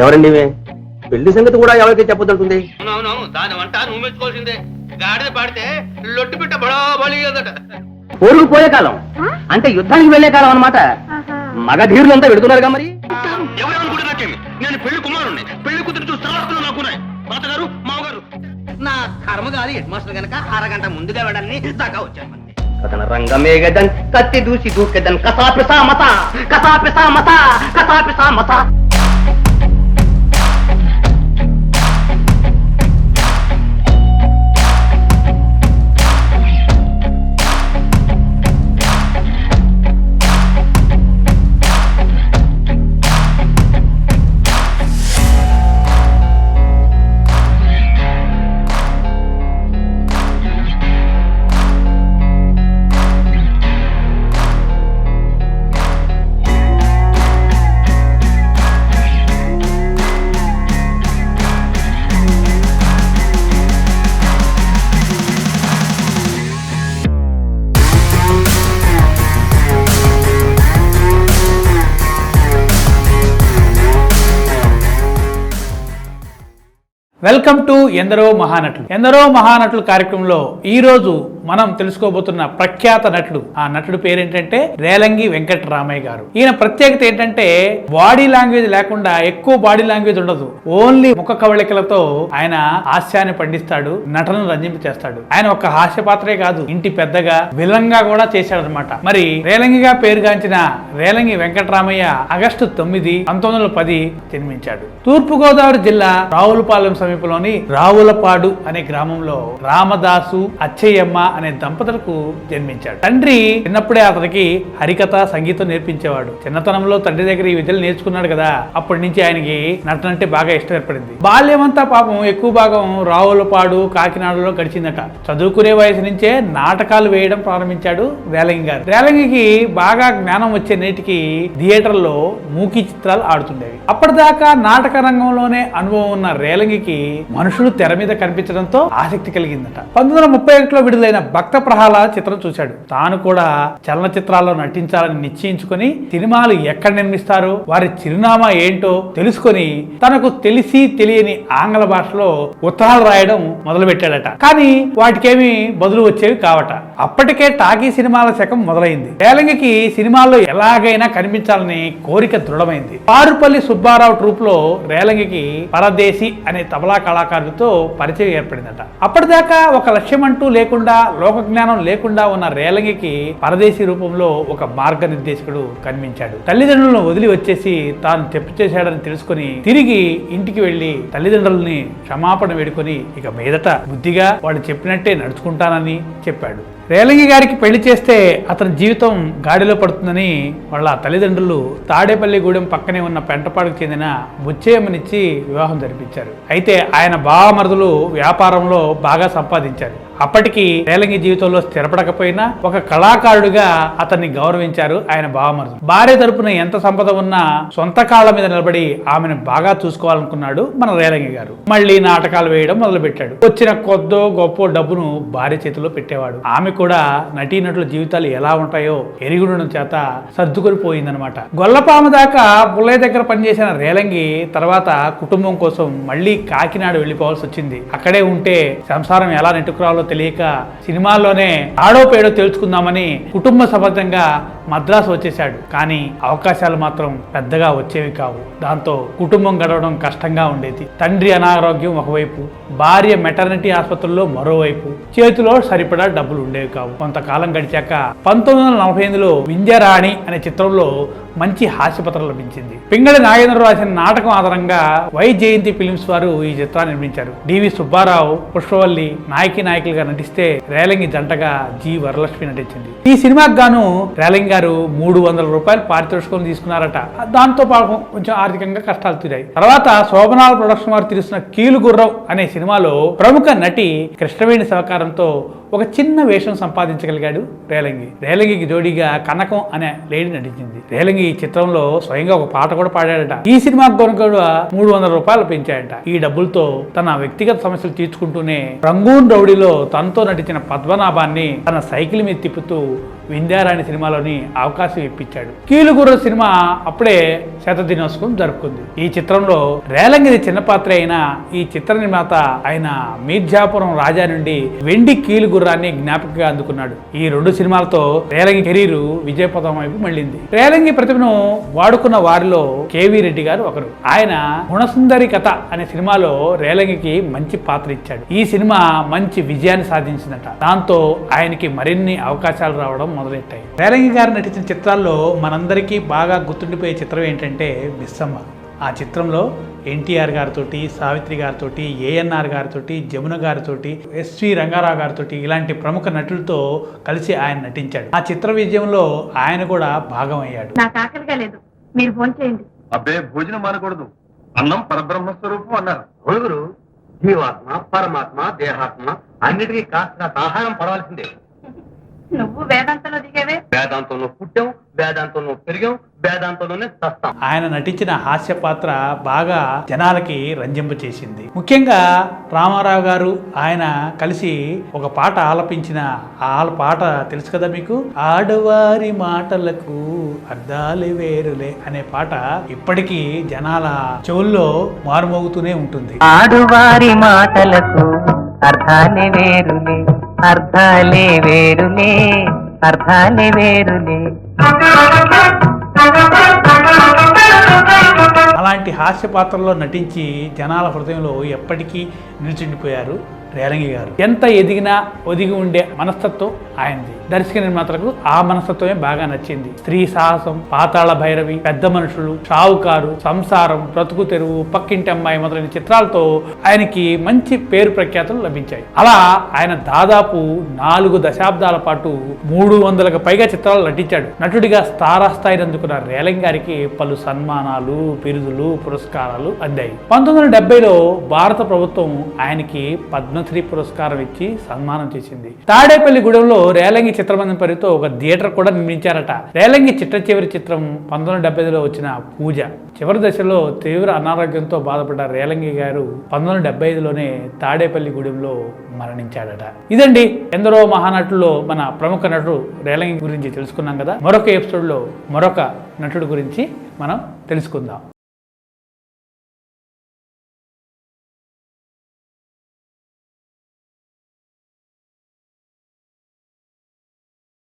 ఎవరండి ఇవే? పెళ్ళి సంగతి కూడా ఎవరికి చెప్పొద్దంటుంది? అవునవునవును దాని వంట నువ్వు మెచ్చుకోవాల్సిందే గాడిద పాడితే లొట్టు పిట్ట బడా బలి కదట పోరుకు పోయే కాలం. అంటే యుద్ధానికి వెళ్ళే కాలం అనమాట మగధీరులంతా వెడుతున్నారుగా మరి? ఎవరనుకుంటున్నాకేమి నేను పెళ్ళి కుమారుణ్ణి. పెళ్ళి కూతురు చూసి తలాస్తున్నా నాకున్నాయి తాతగారు మామగారు. నా కర్మగారి హెడ్ మాస్టర్ గనక అరగంట ముందుగా వెళ్ళాలని దాకా వచ్చాను మరి. కథన రంగమేగదన్ కత్తి దూసి దూకెదన్ కసాపిసా మత కసాపిసా మత కసాపిసా మత వెల్కమ్ టు ఎందరో మహానటులు. ఎందరో మహానటులు కార్యక్రమంలో ఈరోజు మనం తెలుసుకోబోతున్న ప్రఖ్యాత నటుడు. ఆ నటుడు పేరేంటంటే రేలంగి వెంకటరామయ్య గారు. ఈయన ప్రత్యేకత ఏంటంటే బాడీ లాంగ్వేజ్ లేకుండా ఎక్కువ బాడీ లాంగ్వేజ్ ఉండదు. ఓన్లీ ముఖ కవళికలతో ఆయన హాస్యాన్ని పండిస్తాడు నటనను రంజింపు చేస్తాడు. ఆయన ఒక హాస్య పాత్రే కాదు ఇంటి పెద్దగా విలంగా కూడా చేశాడు అనమాట మరి రేలంగిగా పేరుగాంచిన రేలంగి వెంకటరామయ్య ఆగస్టు తొమ్మిది పంతొమ్మిది వందల పది జన్మించాడు. తూర్పు గోదావరి జిల్లా రావులపాలెం సమీపంలోని రావులపాడు అనే గ్రామంలో రామదాసు అచ్చయ్యమ్మ అనే దంపతులకు జన్మించాడు. తండ్రి చిన్నప్పుడే అతనికి హరికథ సంగీతం నేర్పించేవాడు. చిన్నతనంలో తండ్రి దగ్గర ఈ విద్యలు నేర్చుకున్నాడు కదా అప్పటి నుంచి ఆయనకి నటన అంటే బాగా ఇష్టం ఏర్పడింది. బాల్యమంతా పాపం ఎక్కువ భాగం రావులపాడు కాకినాడలో గడిచిందట. చదువుకునే వయసు నుంచే నాటకాలు వేయడం ప్రారంభించాడు రేలంగి గారు. రేలంగికి బాగా జ్ఞానం వచ్చే నేటికి థియేటర్లో మూకీ చిత్రాలు ఆడుతుండేవి. అప్పటిదాకా నాటక రంగంలోనే అనుభవం ఉన్న రేలంగికి మనుషులు తెర మీద కనిపించడంతో ఆసక్తి కలిగిందట. పంతొమ్మిది వందల ముప్పై ఒకటిలో విడుదలైన భక్త ప్రహ్లాద చిత్రం చూశాడు. తాను కూడా చలనచిత్రాల్లో నటించాలని నిశ్చయించుకొని సినిమాలు ఎక్కడ నిర్మిస్తారు వారి చిరునామా ఏంటో తెలుసుకొని తనకు తెలిసి తెలియని ఆంగ్ల భాషలో ఉత్తరాలు రాయడం మొదలుపెట్టాడట. కానీ వాటికేమి బదులు వచ్చేవి కావట. అప్పటికే టాకీ సినిమాల శకం మొదలైంది. రేలంగికి సినిమాల్లో ఎలాగైనా కనిపించాలని కోరిక దృఢమైంది. పారుపల్లి సుబ్బారావు ట్రూప్లో రేలంగికి పరదేశి అనే తబలా కళాకారుడితో పరిచయం ఏర్పడిందట. అప్పటిదాకా ఒక లక్ష్యం అంటూ లేకుండా లోక జ్ఞానం లేకుండా ఉన్న రేలంగికి పరదేశీ రూపంలో ఒక మార్గనిర్దేశకుడు కనిపించాడు. తల్లిదండ్రులను వదిలి వచ్చేసి తాను తెప్పు చేశాడని తెలుసుకుని తిరిగి ఇంటికి వెళ్ళి తల్లిదండ్రుల్ని క్షమాపణ వేడుకొని ఇక మీదట బుద్ధిగా వాళ్ళు చెప్పినట్టే నడుచుకుంటానని చెప్పాడు. రేలంగి గారికి పెళ్ళి చేస్తే అతని జీవితం గాడిలో పడుతుందని వాళ్ళ తల్లిదండ్రులు తాడేపల్లిగూడెం పక్కనే ఉన్న పెంటపాడుకు చెందిన బుచ్చయ్యమ్మనిచ్చి వివాహం జరిపించారు. అయితే ఆయన బావమరుదులు వ్యాపారంలో బాగా సంపాదించారు. అప్పటికి రేలంగి జీవితంలో స్థిరపడకపోయినా ఒక కళాకారుడిగా అతన్ని గౌరవించారు ఆయన బావమరుదు. భార్య తరపున ఎంత సంపద ఉన్నా సొంత కాళ్ళ మీద నిలబడి ఆమెను బాగా చూసుకోవాలనుకున్నాడు మన రేలంగి గారు. మళ్ళీ నాటకాలు వేయడం మొదలుపెట్టాడు. వచ్చిన కొద్దో గొప్ప డబ్బును భార్య చేతిలో పెట్టేవాడు. ఆమె కూడా నటీనటుల జీవితాలు ఎలా ఉంటాయో ఎరుగుండడం చేత సర్దుకొని పోయిందనమాట గొల్లపామ దాకా పుల్లయ్య దగ్గర పనిచేసిన రేలంగి తర్వాత కుటుంబం కోసం మళ్ళీ కాకినాడ వెళ్ళిపోవాల్సి వచ్చింది. అక్కడే ఉంటే సంసారం ఎలా నెట్టుకురావాలో తెలియక సినిమాల్లోనే ఆడో పేడో తెలుసుకుందామని కుటుంబ సమర్థంగా మద్రాసు వచ్చేశాడు. కానీ అవకాశాలు మాత్రం పెద్దగా వచ్చేవి కావు. దాంతో కుటుంబం గడవడం కష్టంగా ఉండేది. తండ్రి అనారోగ్యం ఒకవైపు భార్య మెటర్నిటీ ఆసుపత్రుల్లో మరోవైపు చేతిలో సరిపడా డబ్బులు ఉండేవి కావు. కొంతకాలం గడిచాక పంతొమ్మిది వందల నలభై ఎనిమిదిలో వింధ్యరాణి అనే చిత్రంలో మంచి హాస్యపత్రం లభించింది. పింగళి నాగేంద్ర రాసిన నాటకం ఆధారంగా వై జయంతి ఫిలిమ్స్ వారు ఈ చిత్రాన్ని నిర్మించారు. డివి సుబ్బారావు పుష్పవల్లి నాయకి నాయకులుగా నటిస్తే రేలంగి జంటగా జి వరలక్ష్మి నటించింది. ఈ సినిమాకు గాను రేలంగి గారు మూడు వందల రూపాయలు పారితోషికం తీసుకున్నారట. దాంతో పాపం కొంచెం ఆర్థికంగా కష్టాలు తీరాయి. తర్వాత శోభనాల ప్రొడక్షన్ వారు తీరుస్తున్న కీలు గుర్రం అనే సినిమాలో ప్రముఖ నటి కృష్ణవేణి సహకారంతో ఒక చిన్న వేషం సంపాదించగలిగాడు రేలంగి. రేలంగికి జోడీగా కనకం అనే లేడీ నటించింది. రేలంగి ఈ చిత్రంలో స్వయంగా ఒక పాట కూడా పాడాడట. ఈ సినిమాకు కనుక కూడా మూడు వందల రూపాయలు పెంచాడట. ఈ డబ్బులతో తన వ్యక్తిగత సమస్యలు తీర్చుకుంటూనే రంగూన్ రౌడీలో తనతో నటించిన పద్మనాభాన్ని తన సైకిల్ మీద తిప్పుతూ వింధ్యారాణి సినిమాలోని అవకాశం ఇప్పించాడు. కీలుగుర్ర సినిమా అప్పుడే శత దినోత్సవం జరుపుకుంది. ఈ చిత్రంలో రేలంగిది చిన్న పాత్ర అయిన ఈ చిత్ర నిర్మాత ఆయన మీర్జాపురం రాజా నుండి వెండి కీలుగుర్రాన్ని జ్ఞాపకంగా అందుకున్నాడు. ఈ రెండు సినిమాలతో రేలంగి కెరీరు విజయపథం వైపు మళ్ళింది. రేలంగి ప్రతిభను వాడుకున్న వారిలో కేవీ రెడ్డి గారు ఒకరు. ఆయన గుణసుందరి కథ అనే సినిమాలో రేలంగికి మంచి పాత్ర ఇచ్చాడు. ఈ సినిమా మంచి విజయాన్ని సాధించిందట. దాంతో ఆయనకి మరిన్ని అవకాశాలు రావడం మొదలెట్టాయి. రేలంగి గారు నటించిన చిత్రాల్లో మనందరికీ బాగా గుర్తుండిపోయే చిత్రం ఏంటంటే మిస్సమ్మ. ఆ చిత్రంలో ఎన్టీఆర్ గారితో సావిత్రి గారితో ఏఎన్ఆర్ గారితో జమున గారితో ఎస్వి రంగారావు గారితో ఇలాంటి ప్రముఖ నటులతో కలిసి ఆయన నటించాడు. ఆ చిత్ర విజయంలో ఆయన కూడా భాగమయ్యాడు. నాకు ఆకలిగా లేదు. మీరు ఫోన్ చేయండి. అబ్బే భోజనం మానకూడదు. అన్నం పరబ్రహ్మ స్వరూపం అన్నారు. జీవాత్మ పరమాత్మ దేహాత్మ అన్నిటికీ కాస్త కాస్త ఆహారం పడవలసిందే. నువ్వు వేదాంతంలో దిగేవే? వేదాంతంలో పుట్టాం వేదాంతంలో పెరిగాం వేదాంతంలోనే చస్తాం ఆయన నటించిన హాస్య పాత్ర బాగా జనాలకి రంజింప చేసింది. ముఖ్యంగా రామారావు గారు ఆయన కలిసి ఒక పాట ఆలపించిన ఆ ఆల పాట తెలుసు కదా మీకు? ఆడవారి మాటలకు అర్థాలు వేరులే అనే పాట ఇప్పటికీ జనాల చెవుల్లో మారుమోగుతూనే ఉంటుంది. ఆడువారి మాటలకు అర్థాలే వేరులే. అర్థాలే వేరులే అర్థాలే వేరులే. అలాంటి హాస్య పాత్రలో నటించి జనాల హృదయంలో ఎప్పటికీ నిలిచిండిపోయారు రేలంగి గారు. ఎంత ఎదిగినా ఒదిగి ఉండే మనస్తత్వం ఆయనది. దర్శక నిర్మాతలకు ఆ మనస్తత్వమే బాగా నచ్చింది. స్త్రీ సాహసం పాతాళ భైరవి పెద్ద మనుషులు షావుకారు సంసారం బ్రతుకు తెరువు పక్కింటి అమ్మాయి మొదలైన చిత్రాలతో ఆయనకి మంచి పేరు ప్రఖ్యాతులు లభించాయి. అలా ఆయన దాదాపు నాలుగు దశాబ్దాల పాటు మూడు వందలకు పైగా చిత్రాలు నటించాడు. నటుడిగా స్థాయిని అందుకున్న రేలంగి గారికి పలు సన్మానాలు బిరుదులు పురస్కారాలు అందాయి. పంతొమ్మిది వందల డెబ్బైలో భారత ప్రభుత్వం ఆయనకి పద్మ పద్మశ్రీ పురస్కారం ఇచ్చి సన్మానం చేసింది. తాడేపల్లి గూడెంలో రేలంగి చిత్రబంధం పేరుతో ఒక థియేటర్ కూడా నిర్మించారట. రేలంగి చిట్ట చివరి చిత్రం పంతొమ్మిది వందల డెబ్బైలో వచ్చిన పూజ. చివరి దశలో తీవ్ర అనారోగ్యంతో బాధపడ్డ రేలంగి గారు పంతొమ్మిది డెబ్బై ఐదులోనే తాడేపల్లి గూడెంలో మరణించాడట. ఇదండి ఎందరో మహానటుల్లో మన ప్రముఖ నటుడు రేలంగి గురించి తెలుసుకున్నాం కదా. మరొక ఎపిసోడ్లో మరొక నటుడు గురించి మనం తెలుసుకుందాం.